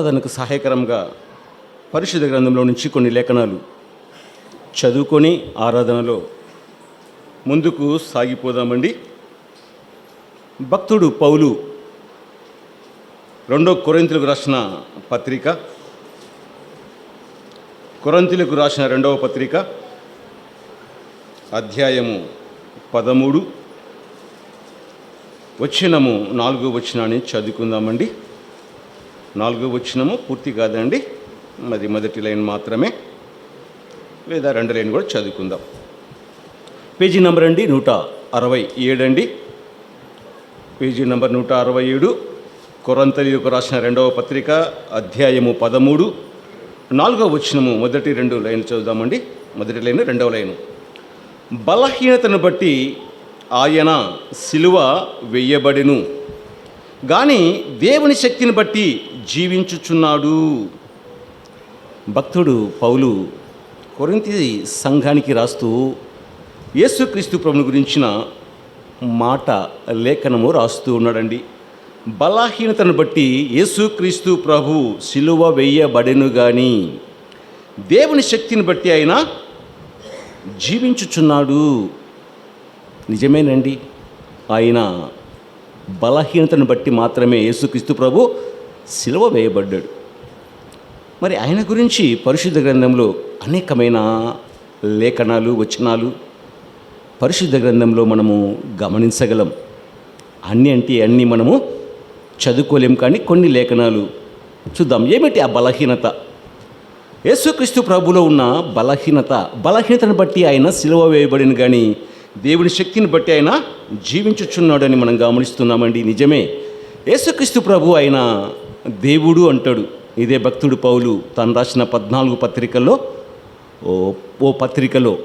సాధనకు సహాయకరంగా పరిశుద్ధ గ్రంథంలో నుంచి కొన్ని లేఖనాలు చదువుకొని ఆరాధనలో ముందుకు సాగిపోదామండి. భక్తుడు పౌలు రెండో కొరంతులకు రాసిన పత్రిక కొరంతులకు రాసిన రెండవ పత్రిక అధ్యాయము పదమూడు వచ్చినము నాలుగో వచ్చినాన్ని చదువుకుందామండి. నాలుగో వచ్చినము పూర్తి కాదండి. మరి మొదటి లైన్ మాత్రమే. లేదా రెండు లైన్ కూడా చదువుకుందాం. పేజీ నెంబర్ అండి నూట అరవై ఏడండి పేజీ నెంబర్ నూట అరవై ఏడు కొరంతలిలకు రాసిన రెండవ పత్రిక అధ్యాయము పదమూడు. నాలుగవ వచ్చినము మొదటి రెండు లైన్లు చదువుదామండి. మొదటి లైన్ రెండవ లైను. బలహీనతను బట్టి ఆయన సిలువ వెయ్యబడెను కానీ దేవుని శక్తిని బట్టి జీవించుచున్నాడు. భక్తుడు పౌలు కొరింతి సంఘానికి రాస్తూ యేసుక్రీస్తు ప్రభుని గురించిన మాట లేఖనము రాస్తూ ఉన్నాడండి. బలహీనతను బట్టి యేసుక్రీస్తు ప్రభు సిలువ వెయ్యబడెను కానీ దేవుని శక్తిని బట్టి ఆయన జీవించుచున్నాడు. నిజమేనండి. ఆయన బలహీనతను బట్టి మాత్రమే యేసుక్రీస్తు ప్రభు సిలువ వేయబడ్డాడు. మరి ఆయన గురించి పరిశుద్ధ గ్రంథంలో అనేకమైన లేఖనాలు వచనాలు పరిశుద్ధ గ్రంథంలో మనము గమనించగలం. అన్ని అంటే అన్నీ మనము చదువుకోలేం కానీ కొన్ని లేఖనాలు చూద్దాం. ఏమిటి ఆ బలహీనత? యేసుక్రీస్తు ప్రభులో ఉన్న బలహీనత బలహీనతను బట్టి ఆయన సిలువ వేయబడిన కానీ దేవుని శక్తిని బట్టి ఆయన జీవించుచున్నాడని మనం గమనిస్తున్నామండి. నిజమే. యేసుక్రీస్తు ప్రభు ఆయన దేవుడు అంటాడు. ఇదే భక్తుడు పౌలు తను రాసిన పద్నాలుగు పత్రికల్లో ఓ ఓ పత్రికలో.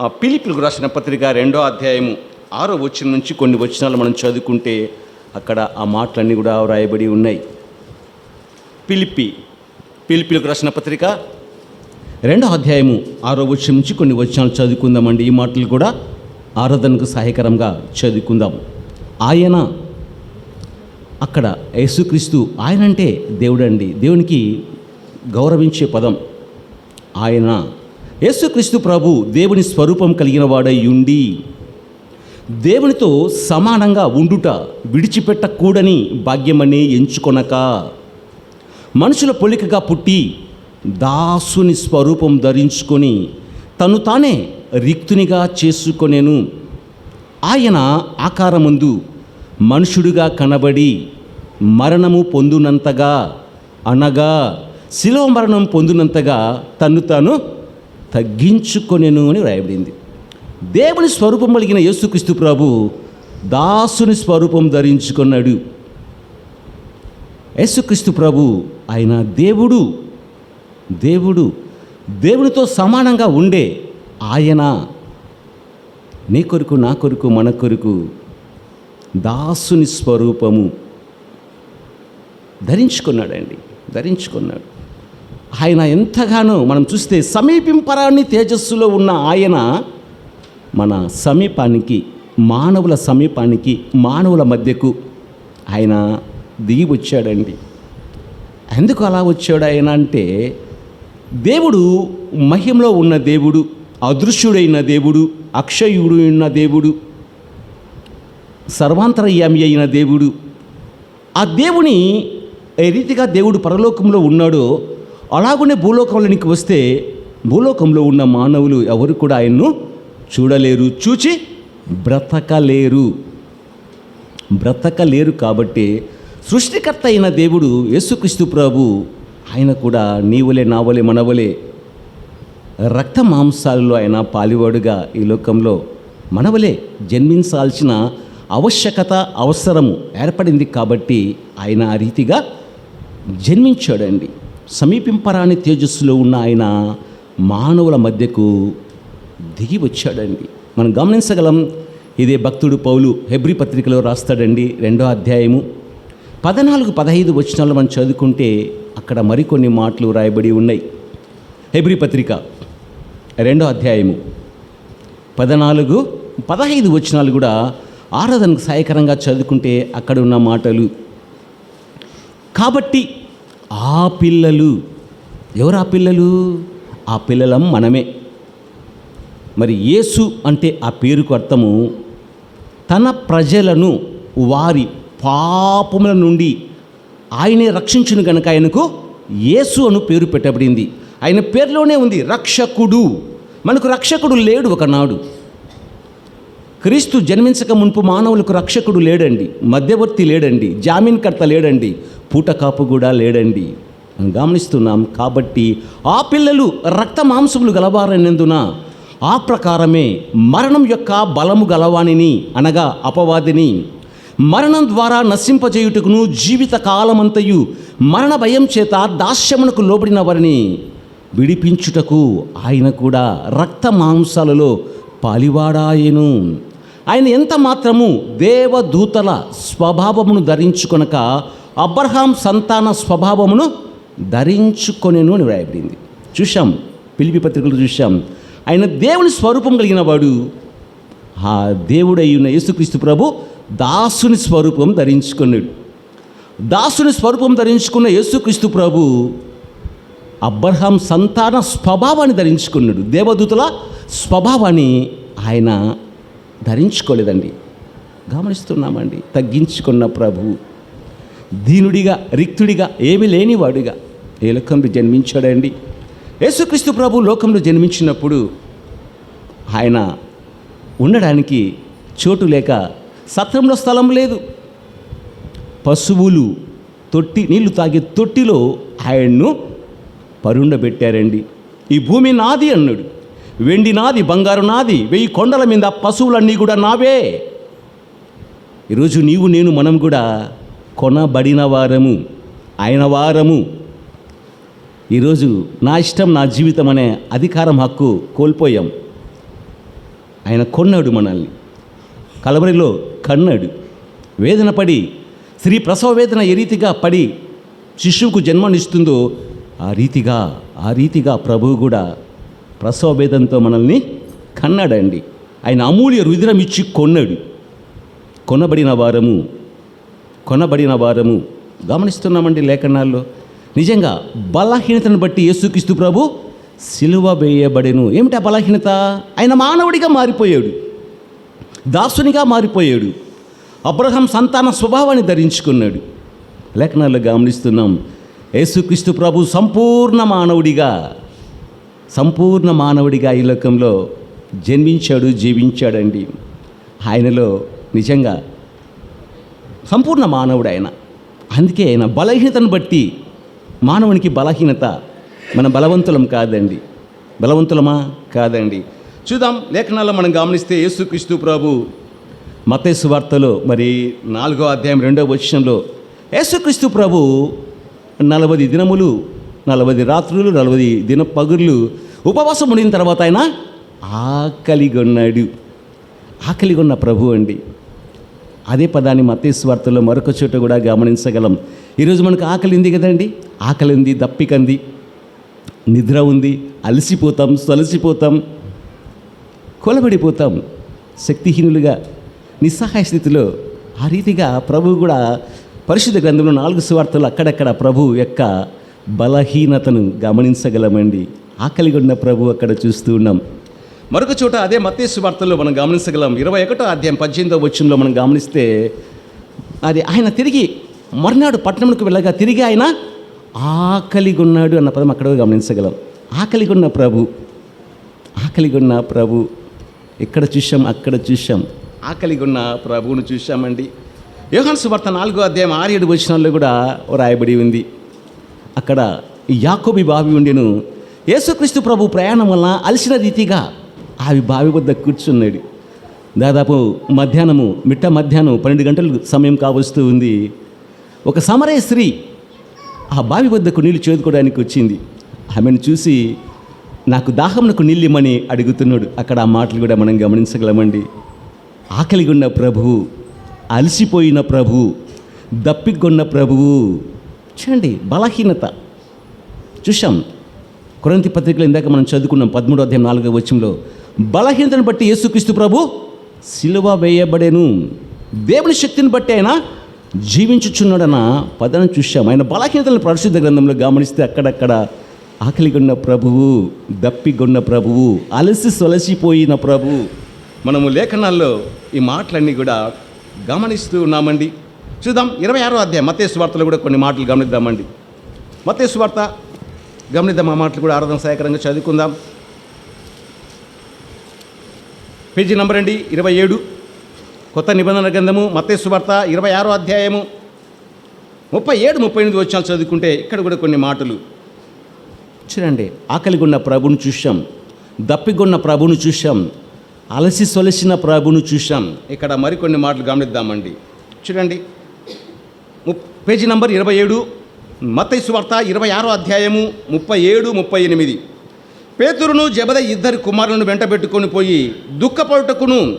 ఆ పిలిపిలకు రాసిన పత్రిక రెండో అధ్యాయము ఆరో వచ్చిన నుంచి కొన్ని వచనాలు మనం చదువుకుంటే అక్కడ ఆ మాటలన్నీ కూడా వ్రాయబడి ఉన్నాయి. పిలిపి పిలిపిలకు రాసిన పత్రిక రెండో అధ్యాయము ఆరో వచ్చిన నుంచి కొన్ని వచనాలు చదువుకుందామండి. ఈ మాటలు కూడా ఆరాధనకు సహాయకరంగా చదువుకుందాం. ఆయన అక్కడ యేసుక్రీస్తు ఆయన అంటే దేవుడండి. దేవునికి గౌరవించే పదం ఆయన. యేసుక్రీస్తు ప్రభు దేవుని స్వరూపం కలిగిన వాడై ఉండి దేవునితో సమానంగా ఉండుట విడిచిపెట్టకూడని భాగ్యమని ఎంచుకొనక మనుషుల పొలికగా పుట్టి దాసుని స్వరూపం ధరించుకొని తను తానే రిక్తునిగా చేసుకొనేను. ఆయన ఆకారముందు మనుషుడిగా కనబడి మరణము పొందునంతగా అనగా శిలో మరణం పొందినంతగా తన్ను తాను తగ్గించుకొనెను అని వ్రాయబడింది. దేవుని స్వరూపం కలిగిన యేసుక్రీస్తు ప్రభు దాసుని స్వరూపం ధరించుకున్నాడు. యేసుక్రీస్తు ప్రభు ఆయన దేవుడు దేవుడు దేవునితో సమానంగా ఉండే ఆయన. నీ కొరకు నా కొరకు మన కొరకు దాసుని స్వరూపము. ధరించుకున్నాడండి ధరించుకున్నాడు. ఆయన ఎంతగానో మనం చూస్తే సమీపింపరాని తేజస్సులో ఉన్న ఆయన మన సమీపానికి మానవుల సమీపానికి మానవుల మధ్యకు ఆయన దిగి వచ్చాడండి. ఎందుకు అలా వచ్చాడు ఆయన అంటే దేవుడు మహిమలో ఉన్న దేవుడు అదృశ్యుడైన దేవుడు అక్షయుడు ఉన్న దేవుడు సర్వాంతరయామి అయిన దేవుడు. ఆ దేవుని ఏ రీతిగా దేవుడు పరలోకంలో ఉన్నాడో అలాగనే భూలోకంలోనికి వస్తే భూలోకంలో ఉన్న మానవులు ఎవరు కూడా ఆయన్ను చూడలేరు చూచి బ్రతకలేరు. బ్రతకలేరు కాబట్టి సృష్టికర్త అయిన దేవుడు యేసుక్రీస్తు ప్రభు ఆయన కూడా నీవులే నావలే మనవలే రక్త మాంసాలలో ఆయన పాలివాడుగా ఈ లోకంలో. మనవలే జన్మించాల్సిన ఆవశ్యకత అవసరము ఏర్పడింది కాబట్టి ఆయన ఆ రీతిగా జన్మించాడండి. సమీపింపరాని తేజస్సులో ఉన్న ఆయన మానవుల మధ్యకు దిగి వచ్చాడండి. మనం గమనించగలం ఇదే భక్తుడు పౌలు హెబ్రి పత్రికలో రాస్తాడండి రెండో అధ్యాయము. పద్నాలుగు పదహైదు వచనాలు మనం చదువుకుంటే అక్కడ మరికొన్ని మాటలు రాయబడి ఉన్నాయి. హెబ్రి పత్రిక రెండో అధ్యాయము. పద్నాలుగు పదహైదు వచనాలు కూడా ఆరాధనకు సహాయకరంగా చదువుకుంటే అక్కడ ఉన్న మాటలు. కాబట్టి ఆ పిల్లలు ఎవరు ఆ పిల్లలు? ఆ పిల్లలం మనమే. మరి యేసు అంటే ఆ పేరుకు అర్థము తన ప్రజలను వారి పాపముల నుండి ఆయనే రక్షించును గనక ఆయనకు యేసు అను పేరు పెట్టబడింది. ఆయన పేరులోనే ఉంది రక్షకుడు. మనకు రక్షకుడు లేడు ఒకనాడు. క్రీస్తు జన్మించక మునుపు మానవులకు రక్షకుడు లేడండి మధ్యవర్తి లేడండి జామీన్కర్త లేడండి పూటకాపు కూడా లేడండి. మనం గమనిస్తున్నాం కాబట్టి ఆ పిల్లలు రక్త మాంసములు గలవారనేందున ఆ ప్రకారమే మరణం యొక్క బలము గలవానిని అనగా అపవాదిని. మరణం ద్వారా నశింపజేయుటకును జీవిత కాలమంతయు మరణ భయం చేత దాస్యమునకు లోబడిన వారిని విడిపించుటకు ఆయన కూడా రక్త మాంసాలలో పాలివాడాయను. ఆయన ఎంత మాత్రము దేవదూతల స్వభావమును ధరించుకొనక అబ్రహాం సంతాన స్వభావమును ధరించుకొనేను అని వ్రాయబడింది. చూశాం పిలిపి పత్రికలు చూశాం. ఆయన దేవుని స్వరూపం కలిగిన వాడు ఆ దేవుడయ్యున్న యేసుక్రీస్తు ప్రభు దాసుని స్వరూపం ధరించుకున్నాడు. దాసుని స్వరూపం ధరించుకున్న యేసుక్రీస్తు ప్రభు అబ్రహాం సంతాన స్వభావాన్ని ధరించుకున్నాడు. దేవదూతల స్వభావాన్ని ఆయన ధరించుకోలేదండి. గమనిస్తున్నామండి తగ్గించుకున్న ప్రభు దీనుడిగా రిక్తుడిగా ఏమీ లేనివాడిగా ఏ లోకంలో జన్మించాడండి. యేసుక్రీస్తు ప్రభు లోకంలో జన్మించినప్పుడు ఆయన ఉండడానికి చోటు లేక సత్రంలో స్థలం లేదు. పశువులు తొట్టి నీళ్ళు తాగే తొట్టిలో ఆయన్ను పరుండబెట్టారండి. ఈ భూమి నాది అన్నాడు. వెండి నాది బంగారు నాది వెయ్యి కొండల మీద పశువులన్నీ కూడా నావే. ఈరోజు నీవు నేను మనం కూడా కొనబడిన వారము ఆయన వారము. ఈరోజు నా ఇష్టం నా జీవితం అనే అధికారం హక్కు కోల్పోయాం. ఆయన కొన్నాడు మనల్ని. కలవరిలో కన్నాడు. వేదన పడి స్త్రీ ప్రసవ వేదన ఏ రీతిగా పడి శిశువుకు జన్మనిస్తుందో ఆ రీతిగా ఆ రీతిగా ప్రభువు కూడా ప్రసవభేదంతో మనల్ని కన్నాడండి. ఆయన అమూల్య రుధిరం ఇచ్చి కొన్నాడు. కొనబడిన వారము కొనబడిన వారము గమనిస్తున్నామండి లేఖనాల్లో. నిజంగా బలహీనతను బట్టి యేసుక్రీస్తు ప్రభు సిలువ వేయబడెను. ఏమిటి ఆ బలహీనత? ఆయన మానవుడిగా మారిపోయాడు. దాసునిగా మారిపోయాడు. అబ్రహం సంతాన స్వభావాన్ని ధరించుకున్నాడు. లేఖనాల్లో గమనిస్తున్నాం. యేసుక్రీస్తు ప్రభు సంపూర్ణ మానవుడిగా సంపూర్ణ మానవుడిగా ఈ లోకంలో జన్మించాడు జీవించాడండి. ఆయనలో నిజంగా సంపూర్ణ మానవుడు ఆయన. అందుకే ఆయన బలహీనతను బట్టి మానవునికి బలహీనత మన బలవంతులం కాదండి. బలవంతులమా? కాదండి. చూద్దాం లేఖనాల్లో మనం గమనిస్తే యేసుక్రీస్తు ప్రభు మతేసు వార్తలో మరి నాలుగో అధ్యాయం రెండో వచనంలో యేసుక్రీస్తు ప్రభు నలభై దినములు నలభై రాత్రులు నలభై దిన పగుర్లు ఉపవాసం ఉండిన తర్వాత ఆయన ఆకలిగొన్నాడు ఆకలిగొన్న ప్రభు అండి. అదే పదాన్ని మతేశ్వార్తలో మరొక చోట కూడా గమనించగలం. ఈరోజు మనకు ఆకలి ఉంది కదండి? ఆకలి ఉంది దప్పికంది నిద్ర ఉంది అలసిపోతాం సొలసిపోతాం. కొలబడిపోతాం. శక్తిహీనులుగా నిస్సహాయ స్థితిలో ఆ రీతిగా ప్రభు కూడా పరిశుద్ధ గ్రంథంలో నాలుగు సువార్తలు అక్కడక్కడ ప్రభు యొక్క బలహీనతను గమనించగలమండి. ఆకలిగా ఉన్న ప్రభు అక్కడ చూస్తూ ఉన్నాం. మరొక చోట అదే మత్తేసు వార్తల్లో మనం గమనించగలం. ఇరవై ఒకటో అధ్యాయం పద్దెనిమిదో వచ్చంలో మనం గమనిస్తే అది ఆయన తిరిగి మర్నాడు పట్టణంకు వెళ్ళగా తిరిగి ఆయన ఆకలిగొన్నాడు అన్న పదం అక్కడ గమనించగలం. ఆకలిగొన్న ప్రభు ఆకలిగొన్న ప్రభు ఎక్కడ చూసాం అక్కడ చూసాం ఆకలిగొన్న ప్రభువును చూశామండి. యోహాన్ సువార్త నాలుగో అధ్యాయం ఆరేడు ఏడు వచనాల్లో కూడా రాయబడి ఉంది. అక్కడ యాకోబి బావి ఉండెను. యేసుక్రీస్తు ప్రభు ప్రయాణం వల్ల అలసిన రీతిగా ఆవి బావి వద్ద కూర్చున్నాడు. దాదాపు మధ్యాహ్నము మిట్ట మధ్యాహ్నం పన్నెండు గంటలు సమయం కావస్తూ ఉంది. ఒక సమరయ స్త్రీ ఆ బావి వద్దకు నీళ్ళు చేదుకోవడానికి వచ్చింది. ఆమెను చూసి నాకు దాహమునకు నీళ్ళు ఇమ్మని అడుగుతున్నాడు. అక్కడ ఆ మాటలు కూడా మనం గమనించగలమండి. ఆకలిగొన్న ప్రభువు అలసిపోయిన ప్రభు దప్పికొన్న ప్రభువు చూడండి బలహీనత. చూశాం కొరంతి పత్రికలు ఇందాక మనం చదువుకున్నాం పదమూడో అధ్యాయం నాలుగో వచ్చంలో బలహీనతను బట్టి యేసుక్రీస్తు ప్రభు సిలువ వేయబడేను. దేవుని శక్తిని బట్టి ఆయన జీవించుచున్నాడన్న పదనం చూశాం. ఆయన బలహీనతలను పరిశుద్ధ గ్రంథంలో గమనిస్తే అక్కడక్కడ ఆకలిగొన్న ప్రభువు దప్పిగొన్న ప్రభువు అలసి సొలసిపోయిన ప్రభువు మనము లేఖనాల్లో ఈ మాటలన్నీ కూడా గమనిస్తూ ఉన్నామండి. చూద్దాం. ఇరవై ఆరో అధ్యాయం. మతేసు వార్తలు కూడా కొన్ని మాటలు గమనిద్దామండి. మతేసు వార్త గమనిద్దాం. ఆ మాటలు కూడా ఆరాధన సహాయకరంగా చదువుకుందాం. పేజీ నంబర్ అండి ఇరవై ఏడు. కొత్త నిబంధన గ్రంథము మత్తేసు వార్త ఇరవై ఆరో అధ్యాయము. ముప్పై ఏడు ముప్పై ఎనిమిది వచ్చాలు చదువుకుంటే ఇక్కడ కూడా కొన్ని మాటలు. చూడండి ఆకలిగొన్న ప్రభుని చూశాం. దప్పిగొన్న ప్రభును చూశాం. అలసి సొలసిన ప్రభుని చూశాం. ఇక్కడ మరికొన్ని మాటలు గమనిద్దామండి. చూడండి పేజీ నంబర్ ఇరవై ఏడు మత్తయి వార్త ఇరవై ఆరో అధ్యాయము ముప్పై ఏడు ముప్పై ఎనిమిది. పేతురును జబద ఇద్దరి కుమారులను వెంటబెట్టుకొని పోయి దుఃఖపడుటకును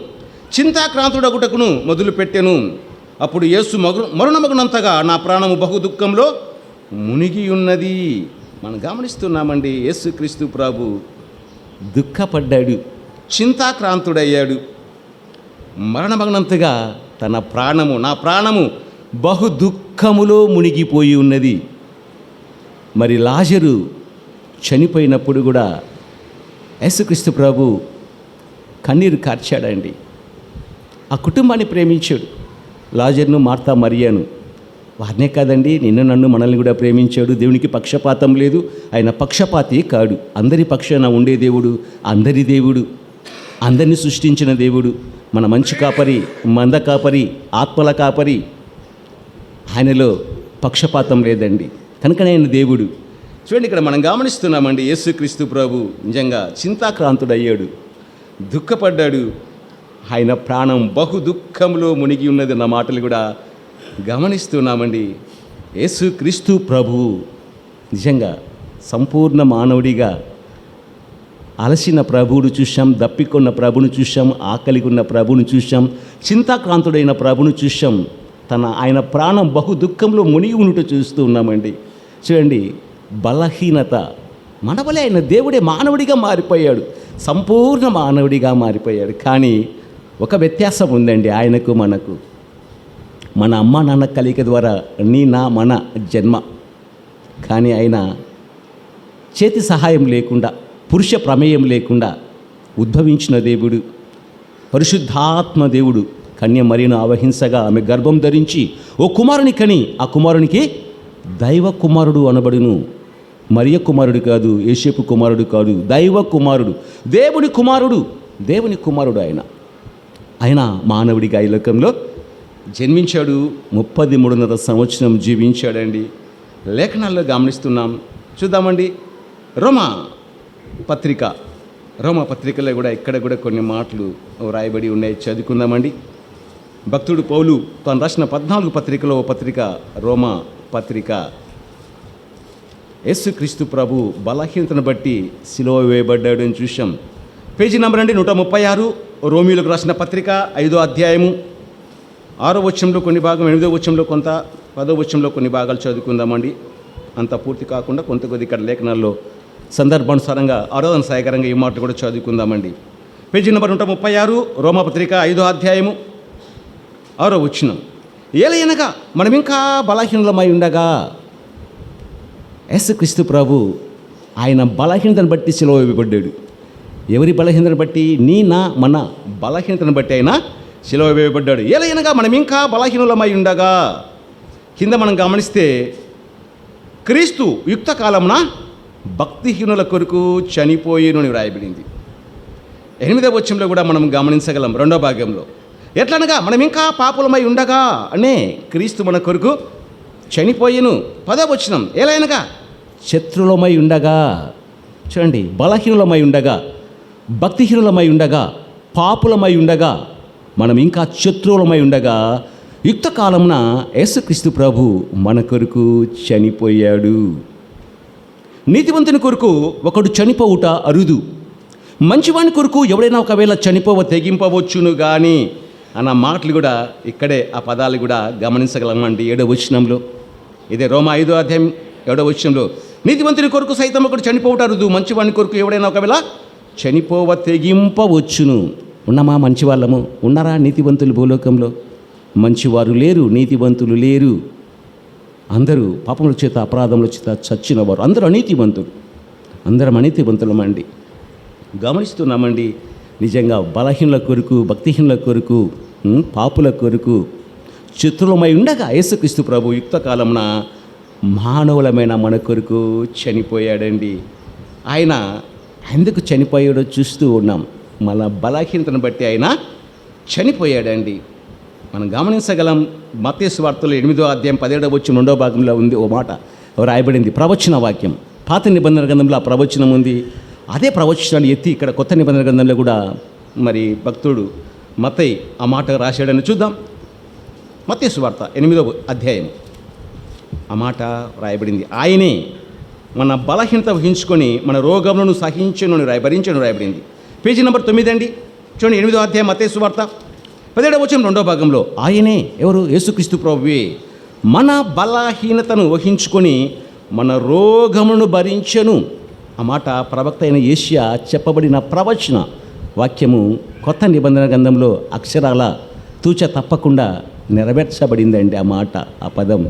చింతాక్రాంతుడగుటకును మొదలుపెట్టెను. అప్పుడు యేసు మగు మరుణమగునంతగా నా ప్రాణము బహు దుఃఖంలో మునిగి ఉన్నది మనం గమనిస్తున్నామండి యేసు క్రీస్తు ప్రభు దుఃఖపడ్డాడు చింతాక్రాంతుడయ్యాడు. మరణమగ్నంతగా తన ప్రాణము నా ప్రాణము బహు దుఃఖములో మునిగిపోయి ఉన్నది. మరి లాజరు చనిపోయినప్పుడు కూడా యేసుక్రీస్తు ప్రభు కన్నీరు కార్చాడండి. ఆ కుటుంబాన్ని ప్రేమించాడు. లాజర్ను మార్తా మరియాను. వారినే కాదండి నిన్ను నన్ను మనల్ని కూడా ప్రేమించాడు. దేవునికి పక్షపాతం లేదు. ఆయన పక్షపాతి కాడు. అందరి పక్షాన ఉండే దేవుడు అందరి దేవుడు అందరిని సృష్టించిన దేవుడు. మన మంచి కాపరి మంద కాపరి ఆత్మల కాపరి ఆయనలో పక్షపాతం లేదండి. కనుకనే ఆయన దేవుడు. చూడండి ఇక్కడ మనం గమనిస్తున్నామండి యేసుక్రీస్తు ప్రభు నిజంగా చింతాక్రాంతుడయ్యాడు. దుఃఖపడ్డాడు. ఆయన ప్రాణం బహు దుఃఖంలో మునిగి ఉన్నది అన్న మాటలు కూడా గమనిస్తున్నామండి. యేసుక్రీస్తు ప్రభు నిజంగా సంపూర్ణ మానవుడిగా అలసిన ప్రభువును చూశాం దప్పికొన్న ప్రభును చూశాం ఆకలిగున్న ప్రభును చూశాం చింతాక్రాంతుడైన ప్రభును చూశాం. తన ఆయన ప్రాణం బహు దుఃఖంలో మునిగి ఉండుట చూస్తూ ఉన్నామండి. చూడండి బలహీనత. మనవలే ఆయన దేవుడే మానవుడిగా మారిపోయాడు. సంపూర్ణ మానవుడిగా మారిపోయాడు. కానీ ఒక వ్యత్యాసం ఉందండి ఆయనకు మనకు. మన అమ్మ నాన్న కలిక ద్వారా నీ నా మన జన్మ. కానీ ఆయన చేతి సహాయం లేకుండా పురుష ప్రమేయం లేకుండా ఉద్భవించిన దేవుడు పరిశుద్ధాత్మ దేవుడు. కన్య మరియను ఆవహించగా ఆమె గర్భం ధరించి ఓ కుమారుని కని ఆ కుమారునికి దైవ కుమారుడు అనబడును. మరియ కుమారుడు కాదు ఏషేపు కుమారుడు కాదు దైవ కుమారుడు దేవుని కుమారుడు దేవుని కుమారుడు ఆయన. ఆయన మానవుడిగా ఈ లోకంలో జన్మించాడు ముప్పది మూడున్నర సంవత్సరం జీవించాడండి. లేఖనాల్లో గమనిస్తున్నాం. చూద్దామండి. రోమా పత్రిక. రోమా పత్రికలో కూడా ఇక్కడ కూడా కొన్ని మాటలు రాయబడి ఉన్నాయి. చదువుకుందామండి. భక్తుడు పౌలు తాను రాసిన పద్నాలుగు పత్రికలో ఓ పత్రిక రోమా పత్రిక. యేసుక్రీస్తు ప్రభు బలహీనతను బట్టి సిలువ వేయబడ్డాడు అని చూశాం. పేజీ నెంబర్ అండి నూట ముప్పై ఆరు రోమిలకు రాసిన పత్రిక ఐదో అధ్యాయము. ఆరో వచ్చంలో కొన్ని భాగం ఎనిమిదో వచ్చంలో కొంత పదో వచ్చంలో కొన్ని భాగాలు చదువుకుందామండి. అంత పూర్తి కాకుండా కొంత కొద్ది ఇక్కడ లేఖనాల్లో సందర్భానుసారంగా ఆరోధన సహాయకరంగా ఈ మాట కూడా చదువుకుందామండి. పేజీ నెంబర్ నూట ముప్పై ఆరు రోమపత్రిక ఐదో అధ్యాయము. ఆరో వచ్చినం ఏలయనగా మనం ఇంకా బలహీనలమై ఉండగా. యేసుక్రీస్తు ప్రభు ఆయన బలహీనతను బట్టి సెలవు వేయబడ్డాడు. ఎవరి బలహీనతను బట్టి? నీ నా మన బలహీనతను బట్టి ఆయన సెలవు వేయబడ్డాడు. ఏలయనగా మనం ఇంకా బలహీనులమై ఉండగా. కింద మనం గమనిస్తే క్రీస్తు యుక్త కాలమున భక్తిహీనుల కొరకు చనిపోయేను అని వ్రాయబడింది. ఎనిమిదవ వచ్చంలో కూడా మనం గమనించగలం. రెండో భాగంలో ఎట్లనగా మనం ఇంకా పాపులమై ఉండగా? అనే క్రీస్తు మన కొరకు చనిపోయిను. పదవ వచనం ఏలైనగా శత్రులమై ఉండగా. చూడండి బలహీనులమై ఉండగా. భక్తిహీనులమై ఉండగా. పాపులమై ఉండగా. మనం ఇంకా శత్రువులమై ఉండగా. యుక్త కాలమున యేసుక్రీస్తు ప్రభు మన కొరకు చనిపోయాడు. నీతివంతుని కొరకు ఒకడు చనిపోవుట అరుదు. మంచివాని కొరకు ఎవడైనా ఒకవేళ చనిపోవ తెగింపవచ్చును కానీ అన్న మాటలు కూడా ఇక్కడే ఆ పదాలు కూడా గమనించగలమండి ఏడో వచనంలో. ఇదే రోమ ఐదో అధ్యాయం ఏడో వచనంలో. నీతివంతుని కొరకు సైతం ఒకటి చనిపోవుట మంచివాడిని కొరకు ఎవడైనా ఒకవేళ చనిపోవ తెగింపవచ్చును ఉన్నమా మంచి వాళ్ళము ఉన్నారా నీతివంతులు భూలోకంలో? మంచివారు లేరు నీతివంతులు లేరు. అందరూ పాపముల చేత అపరాధముల చేత చచ్చిన వారు అందరూ అనీతివంతులు. అందరం అనీతివంతులమండి గమనిస్తున్నామండి. నిజంగా బలహీనుల కొరకు భక్తిహీనుల కొరకు పాపుల కొరకు చిత్రులమై ఉండగా యేసుక్రీస్తు ప్రభు యుక్త కాలమున మానవులమైన మన కొరకు చనిపోయాడండి. ఆయన ఎందుకు చనిపోయాడో చూస్తూ ఉన్నాం. మన బలహీనతను బట్టి ఆయన చనిపోయాడండి. మనం గమనించగలం మతేసు వార్తలు ఎనిమిదో అధ్యాయం పదిహేడవ వచ్చి రెండో భాగంలో ఉంది ఓ మాట రాయబడింది. ప్రవచన వాక్యం. పాత నిబంధన గ్రంథంలో ఆ ప్రవచనం ఉంది. అదే ప్రవచనాన్ని ఎత్తి ఇక్కడ కొత్త నిబంధన గ్రంథంలో కూడా మరి భక్తుడు మతయ్ ఆ మాట రాశాడని చూద్దాం. మతేసు వార్త ఎనిమిదో అధ్యాయం ఆ మాట రాయబడింది. ఆయనే మన బలహీనత వహించుకొని మన రోగములను సహించను రాయబరించను రాయ భరించను రాయబడింది. పేజీ నెంబర్ తొమ్మిది అండి. చూడండి ఎనిమిదో అధ్యాయం మతేసు వార్త. పదిహేడవ వచ్చిన రెండో భాగంలో ఆయనే ఎవరు? యేసుక్రీస్తు ప్రభువే. మన బలహీనతను వహించుకొని మన రోగమును భరించను. ఆ మాట ప్రవక్త అయిన ఏషియా చెప్పబడిన ప్రవచన. వాక్యము కొత్త నిబంధన గ్రంథంలో అక్షరాల తూచ తప్పకుండా నెరవేర్చబడిందండి ఆ మాట ఆ పదం.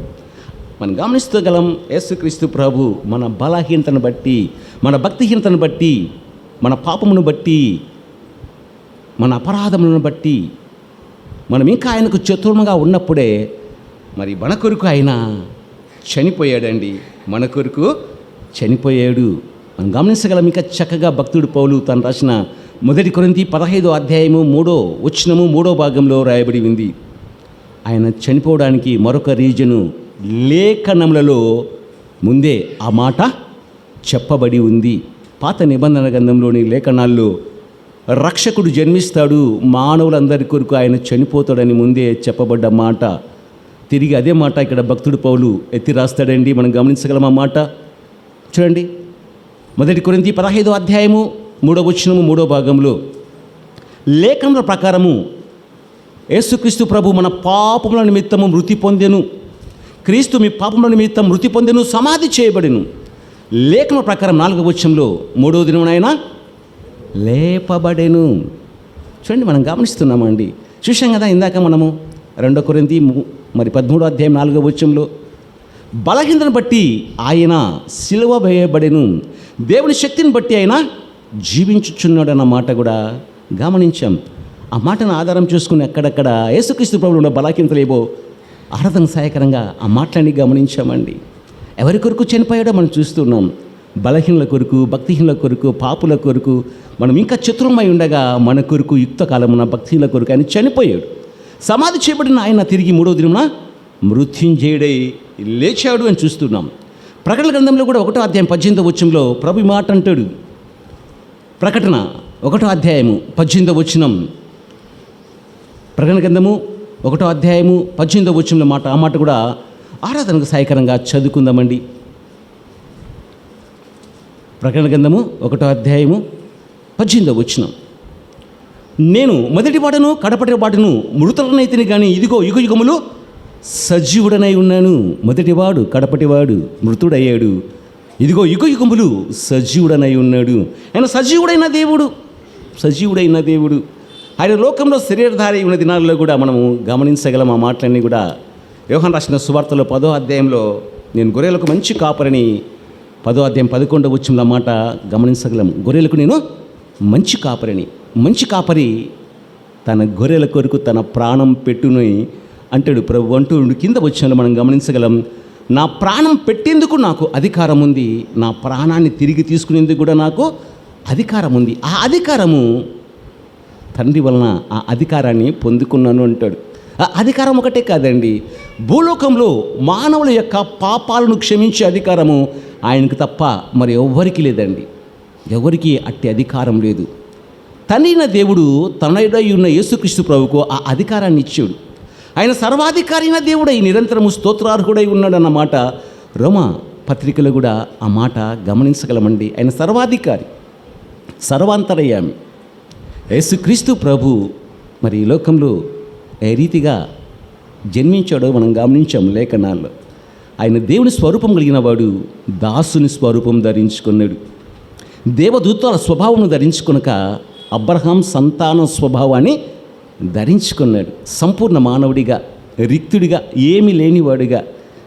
మనం గమనిస్తగలం యేసుక్రీస్తు ప్రభు మన బలహీనతను బట్టి మన భక్తిహీనతను బట్టి మన పాపమును బట్టి మన అపరాధములను బట్టి మనం ఇంకా ఆయనకు చతుర్మగా ఉన్నప్పుడే మరి మన కొరకు ఆయన చనిపోయాడండి. మన కొరకు చనిపోయాడు. మనం గమనించగలం ఇంకా చక్కగా భక్తుడు పౌలు తను రాసిన మొదటి కొరింతి పదహైదో అధ్యాయము మూడో వచ్చినము మూడో భాగంలో రాయబడి ఉంది. ఆయన చనిపోవడానికి మరొక రీజను లేఖనములలో ముందే ఆ మాట చెప్పబడి ఉంది. పాత నిబంధన గ్రంథంలోని లేఖనాల్లో రక్షకుడు జన్మిస్తాడు మానవులందరి కొరకు ఆయన చనిపోతాడని ముందే చెప్పబడ్డ మాట. తిరిగి అదే మాట ఇక్కడ భక్తుడు పౌలు ఎత్తి రాస్తాడండి. మనం గమనించగలం ఆ మాట. చూడండి. మొదటి కొరింది పదహైదో అధ్యాయము మూడో వచ్చినము మూడో భాగంలో లేఖనముల ప్రకారము యేసుక్రీస్తు ప్రభు మన పాపముల నిమిత్తము మృతి పొందెను. క్రీస్తు మీ పాపముల నిమిత్తం మృతి పొందెను సమాధి చేయబడెను. లేఖన ప్రకారం నాలుగో వచ్చంలో మూడో దినమునైనా లేపబడెను. చూడండి మనం గమనిస్తున్నామండి చూసాం కదా ఇందాక మనము రెండో కొరింది ము- మరి పదమూడో అధ్యాయం నాలుగో వచ్చంలో బలహీనతను బట్టి ఆయన సిలువ వేయబడెను. దేవుని శక్తిని బట్టి ఆయన జీవించుచున్నాడు అన్న మాట కూడా గమనించాం. ఆ మాటను ఆధారం చేసుకుని అక్కడక్కడ యేసుక్రీస్తు ప్రభువులో ఉన్న ఆరాధన సహాయకరంగా ఆ మాటలన్నీ గమనించామండి. ఎవరి కొరకు చనిపోయాడో మనం చూస్తున్నాం బలహీనుల కొరకు భక్తిహీనుల కొరకు పాపుల కొరకు మనం ఇంకా చతురమై ఉండగా మన కొరకు యుక్త కాలమున భక్తిహీనుల కొరకు ఆయన చనిపోయాడు. సమాధి చేయబడిన ఆయన తిరిగి మూడో దినమున మృత్యుంజయుడై లేచాడు అని చూస్తున్నాం. ప్రకటన గ్రంథంలో కూడా ఒకటో అధ్యాయం పద్దెనిమిదో వచ్చంలో ప్రభు మాట అంటాడు. ప్రకటన ఒకటో అధ్యాయము పద్దెనిమిదో వచనం. ప్రకటన గ్రంథము ఒకటో అధ్యాయము పద్దెనిమిదో వచనంలో మాట ఆ మాట కూడా ఆరాధనకు సహాయకరంగా చదువుకుందామండి. ప్రకటన గ్రంథము ఒకటో అధ్యాయము పద్దెనిమిదో వచనం. నేను మొదటి పాటను కడపటి వాడను మృతులనైతిని కానీ ఇదిగో యుగ యుగములు సజీవుడనై ఉన్నాను. మొదటివాడు కడపటివాడు మృతుడయ్యాడు. ఇదిగో యుగ యుగములు సజీవుడనై ఉన్నాడు. ఆయన సజీవుడైన దేవుడు సజీవుడైన దేవుడు. ఆయన లోకంలో శరీరధారి ఉన్న దినాల్లో కూడా మనము గమనించగలం ఆ మాటలన్నీ కూడా. వ్యవహాన్ రాసిన సువార్తలో పదో అధ్యాయంలో నేను గొర్రెలకు మంచి కాపరని పదో అధ్యాయం పదకొండవ వచ్చిన మాట గమనించగలం. గొర్రెలకు నేను మంచి కాపరిని మంచి కాపరి తన గొర్రెల కొరకు తన ప్రాణం పెట్టుని అంటాడు. ప్రభు అంటూ కింద వచ్చిన మనం గమనించగలం. నా ప్రాణం పెట్టేందుకు నాకు అధికారం ఉంది నా ప్రాణాన్ని తిరిగి తీసుకునేందుకు కూడా నాకు అధికారం ఉంది ఆ అధికారము తండ్రి వలన ఆ అధికారాన్ని పొందుకున్నాను అంటాడు. ఆ అధికారం ఒకటే కాదండి. భూలోకంలో మానవుల యొక్క పాపాలను క్షమించే అధికారము ఆయనకు తప్ప మరి ఎవ్వరికి లేదండి. ఎవరికి అట్టి అధికారం లేదు. తండ్రిన దేవుడు తనయుడై ఉన్న యేసుక్రీస్తు ప్రభుకు ఆ అధికారాన్ని ఇచ్చాడు. ఆయన సర్వాధికారి అయిన దేవుడై నిరంతరము స్తోత్రార్హుడై ఉన్నాడన్నమాట రోమ పత్రికలో కూడా ఆ మాట గమనించగలమండి. ఆయన సర్వాధికారి సర్వాంతరయామి. యేసుక్రీస్తు ప్రభు మరి ఈ లోకంలో ఏ రీతిగా జన్మించాడో మనం గమనించాం లేఖనాల్లో. ఆయన దేవుని స్వరూపం కలిగిన వాడు దాసుని స్వరూపం ధరించుకున్నాడు. దేవదూతాల స్వభావం ధరించుకునక అబ్రహాం సంతాన స్వభావాన్ని ధరించుకున్నాడు. సంపూర్ణ మానవుడిగా రిక్తుడిగా ఏమీ లేనివాడుగా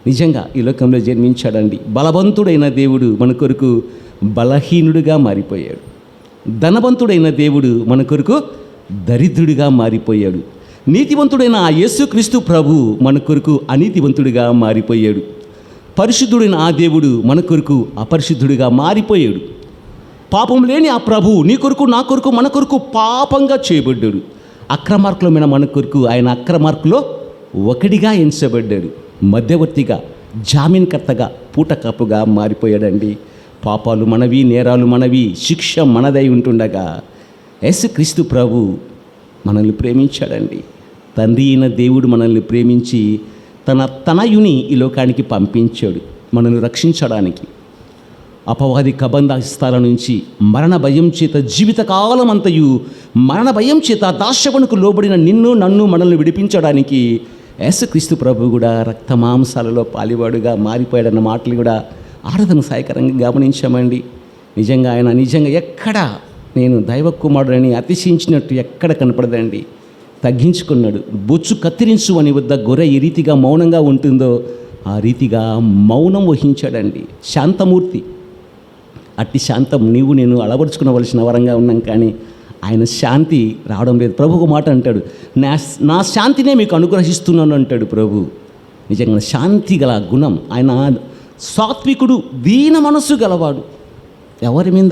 నిజంగా ఈ లోకంలో జన్మించాడండి. బలవంతుడైన దేవుడు మన కొరకు బలహీనుడిగా మారిపోయాడు. ధనవంతుడైన దేవుడు మన కొరకు దరిద్రుడిగా మారిపోయాడు. నీతివంతుడైన ఆ యేసుక్రీస్తు ప్రభు మన కొరకు అనీతివంతుడిగా మారిపోయాడు. పరిశుద్ధుడైన ఆ దేవుడు మన కొరకు అపరిశుద్ధుడిగా మారిపోయాడు. పాపం లేని ఆ ప్రభు నీ కొరకు నా కొరకు మన కొరకు పాపంగా చేయబడ్డాడు. అక్రమార్కులమైన మన కొరకు ఆయన అక్రమార్కులో ఒకటిగా ఎంచబడ్డాడు. మధ్యవర్తిగా జామీన్కర్తగా పూటకప్పుగా మారిపోయాడండి. పాపాలు మనవి నేరాలు మనవి శిక్ష మనదై ఉంటుండగా ఎస్ క్రీస్తు ప్రభు మనల్ని ప్రేమించాడండి. తండ్రి అయిన దేవుడు మనల్ని ప్రేమించి తన తనయుని ఈ లోకానికి పంపించాడు మనల్ని రక్షించడానికి. అపవాది కబంధాస్తాల నుంచి మరణ భయం చేత జీవితకాలం అంతయు మరణ భయం చేత దాశవనుకు లోబడిన నిన్ను నన్ను మనల్ని విడిపించడానికి యేసుక్రీస్తు ప్రభు కూడా రక్త మాంసాలలో పాలివాడుగా మారిపోయాడన్న మాటలు కూడా ఆరాధన సాయకరంగా గమనించామండి. నిజంగా ఆయన నిజంగా ఎక్కడ నేను దైవ కుమారుడని అతిశయించినట్టు ఎక్కడ కనపడదండి. తగ్గించుకున్నాడు. బొచ్చు కత్తిరించు అని వద్ద గొర్రె ఏ రీతిగా మౌనంగా ఉంటుందో ఆ రీతిగా మౌనం వహించాడండి. శాంతమూర్తి అట్టి శాంతం నీవు నేను అలవరుచుకునవలసిన వరంగా ఉన్నాం కానీ ఆయన శాంతి రావడం లేదు. ప్రభు ఒక మాట అంటాడు నా నా శాంతినే మీకు అనుగ్రహిస్తున్నాను అంటాడు ప్రభు. నిజంగా శాంతి గల గుణం. ఆయన సాత్వికుడు దీన మనస్సు గలవాడు. ఎవరి మీద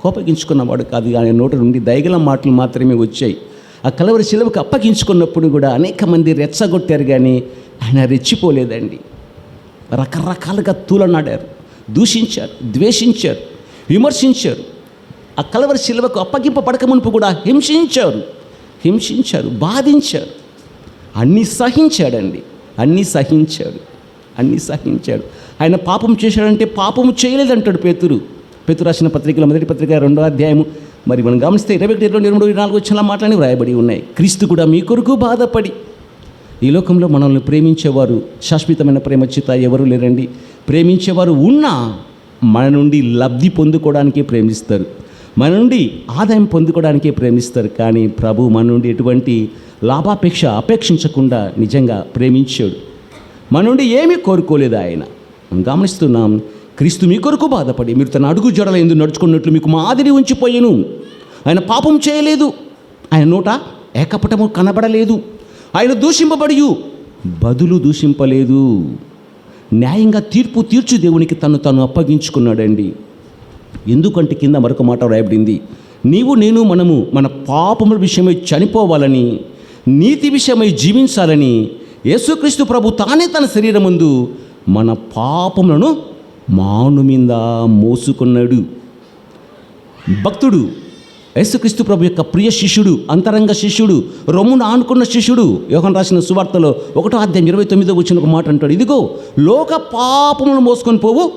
కోపగించుకున్నవాడు కాదు ఆయన నోటి నుండి దయగల మాటలు మాత్రమే వచ్చాయి. ఆ కలవరి శిలువకు అప్పగించుకున్నప్పుడు కూడా అనేక మంది రెచ్చగొట్టారు కానీ ఆయన రెచ్చిపోలేదండి. రకరకాలుగా తూలనాడారు. దూషించారు ద్వేషించారు విమర్శించారు. ఆ కలవరి శిల్వకు అప్పగింపబడక మునుపు కూడా హింసించారు హింసించారు బాధించారు. అన్నీ సహించాడండి అన్నీ సహించాడు అన్నీ సహించాడు. ఆయన పాపం చేశాడంటే పాపము చేయలేదంటాడు పేతురు. పేతురు రాసిన పత్రికల మొదటి పత్రిక రెండో అధ్యాయము. మరి మనం గమనిస్తే ఇరవై ఒకటి ఇరవై రెండు ఇరవై నాలుగు వచ్చిన మాటలని వ్రాయబడి ఉన్నాయి. క్రీస్తు కూడా మీ కొరకు బాధపడి ఈ లోకంలో మనల్ని ప్రేమించేవారు శాశ్వతమైన ప్రేమ చేత ఎవరు లేరండి. ప్రేమించేవారు ఉన్నా మన నుండి లబ్ధి పొందుకోవడానికే ప్రేమిస్తారు. మన నుండి ఆదాయం పొందుకోవడానికే ప్రేమిస్తారు. కానీ ప్రభు మన నుండి ఎటువంటి లాభాపేక్ష అపేక్షించకుండా నిజంగా ప్రేమించాడు. మన నుండి ఏమీ కోరుకోలేదు ఆయన. గమనిస్తున్నాం క్రీస్తు మీ కొరకు బాధపడి మీరు తన అడుగు జడల ఎందుకు నడుచుకున్నట్లు మీకు మాదిరి ఉంచిపోయాను. ఆయన పాపం చేయలేదు. ఆయన నోట ఏకపటము కనబడలేదు. ఆయన దూషింపబడి బదులు దూషింపలేదు. న్యాయంగా తీర్పు తీర్చు దేవునికి తను తను అప్పగించుకున్నాడండి. ఎందుకంటే కింద మరొక మాట రాయబడింది. నీవు నేను మనము మన పాపముల విషయమై చనిపోవాలని నీతి విషయమై జీవించాలని యేసుక్రీస్తు ప్రభు తానే తన శరీరం ముందు మన పాపములను మాను మీద మోసుకున్నాడు. భక్తుడు యేసుక్రీస్తు ప్రభు యొక్క ప్రియ శిష్యుడు అంతరంగ శిష్యుడు రొమ్మును ఆనుకున్న శిష్యుడు యోహన్ రాసిన సువార్తలో ఒకటో అధ్యాయం ఇరవై తొమ్మిదో వచ్చిన ఒక మాట అంటాడు. ఇదిగో లోక పాపములు మోసుకొని పోవు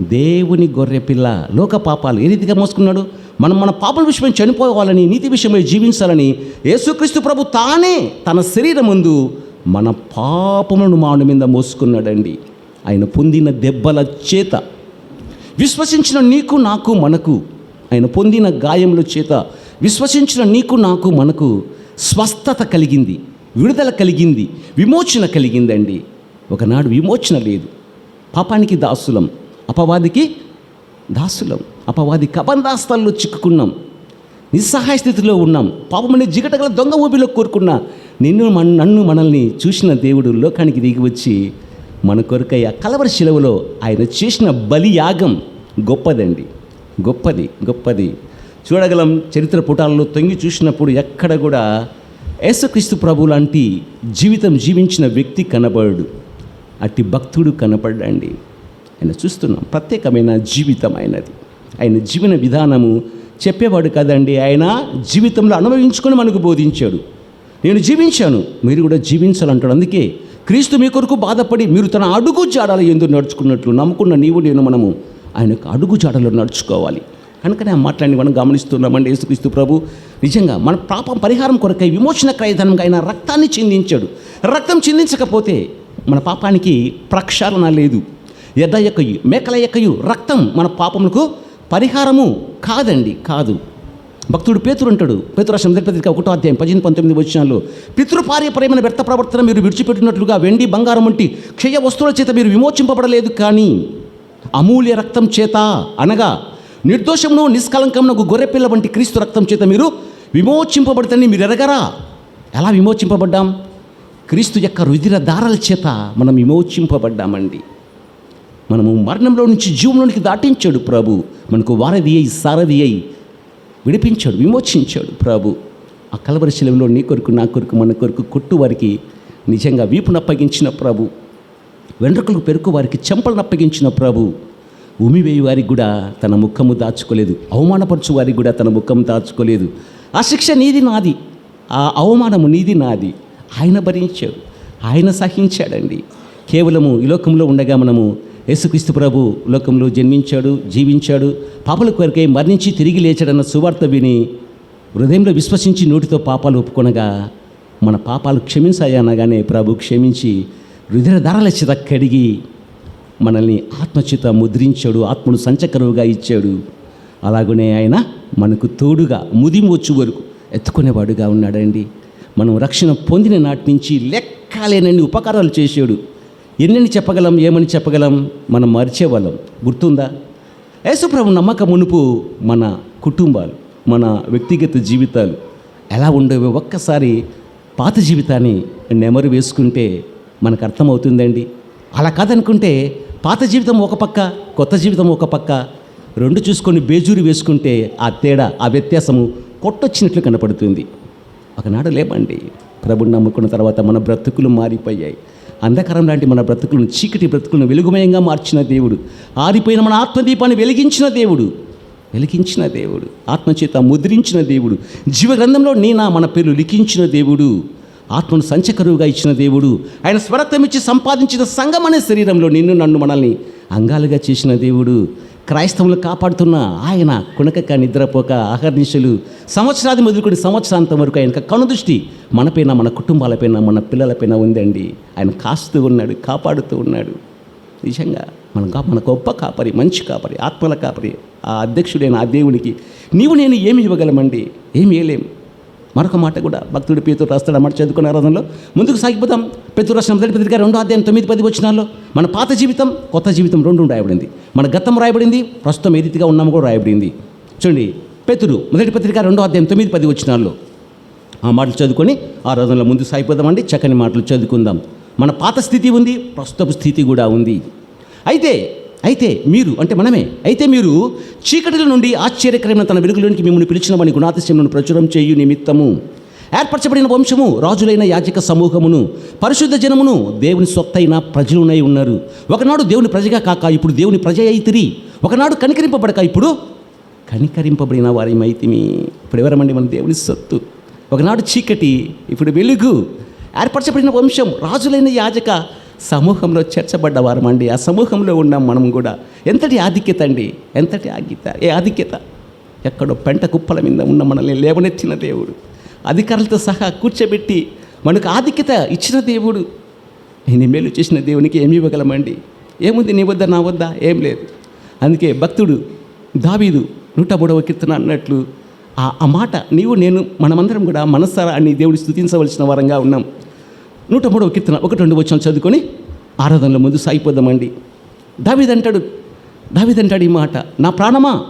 దేవుని గొర్రె పిల్ల లోక పాపాలు. ఏ రీతిగా మోసుకున్నాడు? మనం మన పాపల విషయమై చనిపోవాలని నీతి విషయమై జీవించాలని యేసుక్రీస్తు ప్రభు తానే తన శరీరం ముందు మన పాపములను మాను మీద మోసుకున్నాడండి. ఆయన పొందిన దెబ్బల చేత. విశ్వసించిన నీకు నాకు మనకు ఆయన పొందిన గాయముల చేత విశ్వసించిన నీకు నాకు మనకు స్వస్థత కలిగింది విడుదల కలిగింది విమోచన కలిగిందండి. ఒకనాడు విమోచన లేదు. పాపానికి దాసులం అపవాదికి దాసులం అపవాది కబందాస్తాల్లో చిక్కుకున్నాం. నిస్సహాయ స్థితిలో ఉన్నాం. పాపమని జిగటగల దొంగ ఊపిలో కోరుకున్న నిన్ను మన నన్ను మనల్ని చూసిన దేవుడు లోకానికి దిగి వచ్చి మన కొరకయ్య కలవర శిలవలో ఆయన చేసిన బలియాగం గొప్పదండి. గొప్పది గొప్పది. చూడగలం చరిత్ర పుటాలలో తొంగి చూసినప్పుడు ఎక్కడ కూడా యేసుక్రీస్తు ప్రభు లాంటి జీవితం జీవించిన వ్యక్తి కనబడు అట్టి భక్తుడు కనపడండి ఆయన చూస్తున్నాం ప్రత్యేకమైన జీవితం ఆయనది ఆయన జీవన విధానము చెప్పేవాడు కదండి ఆయన జీవితంలో అనుభవించుకొని మనకు బోధించాడు. నేను జీవించాను మీరు కూడా జీవించాలంటాడు. అందుకే క్రీస్తు మీ కొరకు బాధపడి మీరు తన అడుగు జాడలు ఎందుకు నడుచుకున్నట్లు నమ్ముకున్న నీవు నేను మనము ఆయన యొక్క అడుగు జాడలో నడుచుకోవాలి. కనుకనే ఆ మాట్లాడి మనం గమనిస్తున్నామండి యేసుక్రీస్తు ప్రభు. నిజంగా మన పాపం పరిహారం కొరకై విమోచన క్రయధనంగా ఆయన రక్తాన్ని చిందించాడు. రక్తం చిందించకపోతే మన పాపానికి ప్రక్షాళన లేదు. ఎద్ద యొక్కయు మేకల యొక్కయు రక్తం మన పాపములకు పరిహారము కాదండి కాదు. భక్తుడు పేతురు అంటాడు పేతురు రాసిన పత్రిక ఒకటో అధ్యాయం పదిహేను పంతొమ్మిది వచ్చినాలు పితృపార్యపరమైన వ్యర్థ ప్రవర్తన మీరు విడిచిపెట్టినట్లుగా వెండి బంగారం వంటి క్షయ వస్తువుల చేత మీరు విమోచింపబడలేదు కానీ అమూల్య రక్తం చేత అనగా నిర్దోషమును నిష్కలంకమునకు గొర్రెపిల్ల వంటి క్రీస్తు రక్తం చేత మీరు విమోచింపబడతని మీరు ఎరగరా? ఎలా విమోచింపబడ్డాం? క్రీస్తు యొక్క రుదిర దారాల చేత మనం విమోచింపబడ్డామండి. మనము మరణంలో నుంచి జీవంలోనికి దాటించాడు ప్రభు. మనకు వారధి అయి సారథి అయి విడిపించాడు విమోచించాడు ప్రభు. ఆ కలవరి శిలంలో నీ కొరకు నా కొరకు మన కొరకు కొట్టు వారికి నిజంగా వీపును అప్పగించిన ప్రభు. వెంట్రుకలు పెరుకు వారికి చెంపలను అప్పగించిన ప్రభు. ఉమివేయి వారికి కూడా తన ముఖము దాచుకోలేదు. అవమానపరచు వారికి కూడా తన ముఖం దాచుకోలేదు. ఆ శిక్ష నీది నాది. ఆ అవమానము నీది నాది. ఆయన భరించాడు. ఆయన సహించాడండి. కేవలము ఈ లోకంలో ఉండగా మనము యేసుక్రీస్తు ప్రభు లోకంలో జన్మించాడు జీవించాడు పాపల కొరకై మరణించి తిరిగి లేచాడన్న సువార్త విని హృదయంలో విశ్వసించి నోటితో పాపాలు ఒప్పుకొనగా మన పాపాలు క్షమించాయనగానే ప్రభు క్షమించి రుధిర ధరల కడిగి మనల్ని ఆత్మచిత ముద్రించాడు ఆత్మను సంచకరువుగా ఇచ్చాడు. అలాగనే ఆయన మనకు తోడుగా ముదిమి వరకు ఎత్తుకునేవాడుగా ఉన్నాడండి. మనం రక్షణ పొందిన నాటి నుంచి లెక్కలేనన్ని ఉపకారాలు చేశాడు. ఎన్నని చెప్పగలం ఏమని చెప్పగలం మనం మరిచేవాళ్ళం. గుర్తుందా? యేసుప్రభు నమ్మక మునుపు మన కుటుంబాలు మన వ్యక్తిగత జీవితాలు ఎలా ఉండేవో ఒక్కసారి పాత జీవితాన్ని నెమరు వేసుకుంటే మనకు అర్థమవుతుందండి. అలా కాదనుకుంటే పాత జీవితం ఒక పక్క కొత్త జీవితం ఒక పక్క. రెండు చూసుకొని బేజూరు వేసుకుంటే ఆ తేడా ఆ వ్యత్యాసము కొట్టొచ్చినట్లు కనపడుతుంది. ఒకనాడు లేమండి ప్రభుని నమ్ముకున్న తర్వాత మన బ్రతుకులు మారిపోయాయి. అంధకారం లాంటి మన బ్రతుకులను చీకటి బ్రతుకులను వెలుగుమయంగా మార్చిన దేవుడు. ఆరిపోయిన మన ఆత్మదీపాన్ని వెలిగించిన దేవుడు. వెలిగించిన దేవుడు. ఆత్మచేత ముద్రించిన దేవుడు. జీవగ్రంథంలో నేనా మన పేర్లు లిఖించిన దేవుడు. ఆత్మను సంచకరువుగా ఇచ్చిన దేవుడు. ఆయన స్వరత్వం ఇచ్చి సంపాదించిన సంఘం అనే శరీరంలో నిన్ను నన్ను మనల్ని అంగాలుగా చేసిన దేవుడు. క్రైస్తవులు కాపాడుతున్న ఆయన కుణకక నిద్రపోక ఆహర్నిశలు. సంవత్సరాది మొదలుకొని సంవత్సరాంతం వరకు ఆయన కనుదృష్టి మనపైన మన కుటుంబాలపైన మన పిల్లలపైన ఉందండి. ఆయన కాస్తూ ఉన్నాడు కాపాడుతూ ఉన్నాడు. నిజంగా మన కా- మన గొప్ప కాపరి మంచి కాపరి ఆత్మల కాపరి ఆ అధ్యక్షుడైన ఆ దేవునికి నీవు నేను ఏమి ఇవ్వగలమండి? ఏమి వేయలేము మరొక మాట కూడా భక్తుడు పేతురు రాస్తాడు అన్నమాట చదువుకున్న ఆరాధనలో. ముందుకు సాగిపోతాం. పెతురు రాసిన మొదటి పత్రిక రెండో అధ్యాయం తొమ్మిది పది వచ్చినాల్లో మన పాత జీవితం కొత్త జీవితం రెండు రాయబడింది. మన గతం రాయబడింది ప్రస్తుతం ఏదిగా ఉన్నాము ఉన్నామో కూడా రాయబడింది. చూడండి పెతురు మొదటి పత్రిక రెండో అధ్యాయం తొమ్మిది పది వచ్చినాల్లో ఆ మాటలు చదువుకొని ఆ రోజుల్లో ముందు సాగిపోదామండి. చక్కని మాటలు చదువుకుందాం. మన పాత స్థితి ఉంది ప్రస్తుతపు స్థితి కూడా ఉంది. అయితే అయితే మీరు అంటే మనమే అయితే మీరు చీకటిల నుండి ఆశ్చర్యకరమైన తన వెలుగులోనికి మిమ్మల్ని పిలిచినవని గుణాతిశయమును ప్రచురం చేయు నిమిత్తము. ఏర్పరచబడిన వంశము రాజులైన యాజక సమూహమును పరిశుద్ధ జనమును దేవుని సొత్తైన ప్రజలునై ఉన్నారు. ఒకనాడు దేవుని ప్రజగా కాక ఇప్పుడు దేవుని ప్రజ అయితిరి ఒకనాడు కనికరింపబడక ఇప్పుడు కనికరింపబడిన వారి మైతిమి. ఇప్పుడు ఎవరమండి మన దేవుని సొత్తు? ఒకనాడు చీకటి ఇప్పుడు వెలుగు. ఏర్పరచబడిన వంశం రాజులైన యాజక సమూహంలో చేర్చబడ్డ వారమండి ఆ సమూహంలో ఉన్నాం మనం కూడా ఎంతటి ఆధిక్యత అండి? ఎంతటి ఆధిక్యత? ఏ ఆధిక్యత? ఎక్కడో పెంట కుప్పల మీద ఉన్న మనల్ని లేవనెత్తిన దేవుడు. అధికారులతో సహా కూర్చోబెట్టి మనకు ఆధిక్యత ఇచ్చిన దేవుడు. నేను మేలు చేసిన దేవునికి ఏమి ఇవ్వగలమండి? ఏముంది నీ వద్ద నా వద్ద? ఏం లేదు. అందుకే భక్తుడు దావీదు నూట మూడవ కీర్తన అన్నట్లు ఆ ఆ మాట నీవు నేను మనమందరం కూడా మనస్సారా అని దేవుడు స్థుతించవలసిన వారంగా ఉన్నాం. నూట మూడవ కీర్తన ఒకటి రెండు వచ్చిన చదువుకొని ఆరాధనలో ముందు సాగిపోదామండి. దావిదంటాడు దావిదంటాడు ఈ మాట నా ప్రాణమా?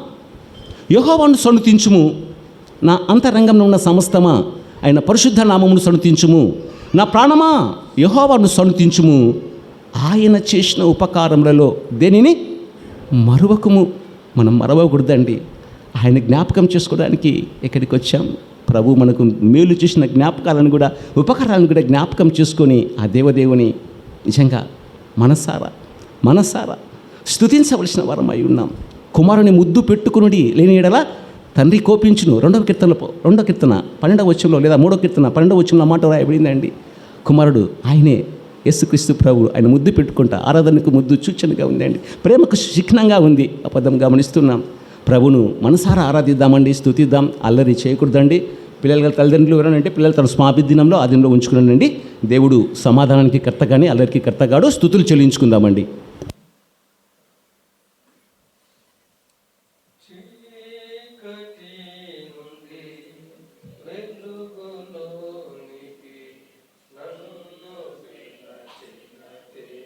యహోవాను సనుతించుము నా అంతరంగంలో ఉన్న సమస్తమా? ఆయన పరిశుద్ధ నామమును సనుతించుము నా ప్రాణమా? యహోవాను సనుతించుము ఆయన చేసిన ఉపకారములలో దేనిని? మరువకము. మనం మరవకూడదండి. ఆయన జ్ఞాపకం చేసుకోవడానికి ఇక్కడికి వచ్చాము ప్రభు మనకు మేలు చేసిన జ్ఞాపకాలను కూడా ఉపకారాలను కూడా జ్ఞాపకం చేసుకొని ఆ దేవదేవుని నిజంగా మనసారా మనసారా స్థుతించవలసిన వారమై ఉన్నాం. కుమారుని ముద్దు పెట్టుకునుడి లేని ఎడల తండ్రి కోపించును. రెండవ కీర్తన రెండవ కీర్తన పన్నెండవ వచ్చంలో లేదా మూడవ కీర్తన పన్నెండవ వచ్చంలో మాట రాయబడిందండి. కుమారుడు ఆయనే యేసుక్రీస్తు ప్రభు. ఆయన ముద్దు పెట్టుకుంటా ఆరాధనకు ముద్దు సూచనగా ఉందండి. ప్రేమకు చిహ్నంగా ఉంది. అబద్ధం గమనిస్తున్నాం. ప్రభును మనసారా ఆరాధిద్దామండి స్థుతిద్దాం అల్లరి చేయకూడదండి. పిల్లల గల తల్లిదండ్రులు ఎవరంటే పిల్లలు తన స్మాపి దినంలో ఆ దినంలో ఉంచుకున్నానండి. దేవుడు సమాధానానికి కర్త కానీ అల్లరికి కర్త కాడు స్థుతులు చెల్లించుకుందామండి.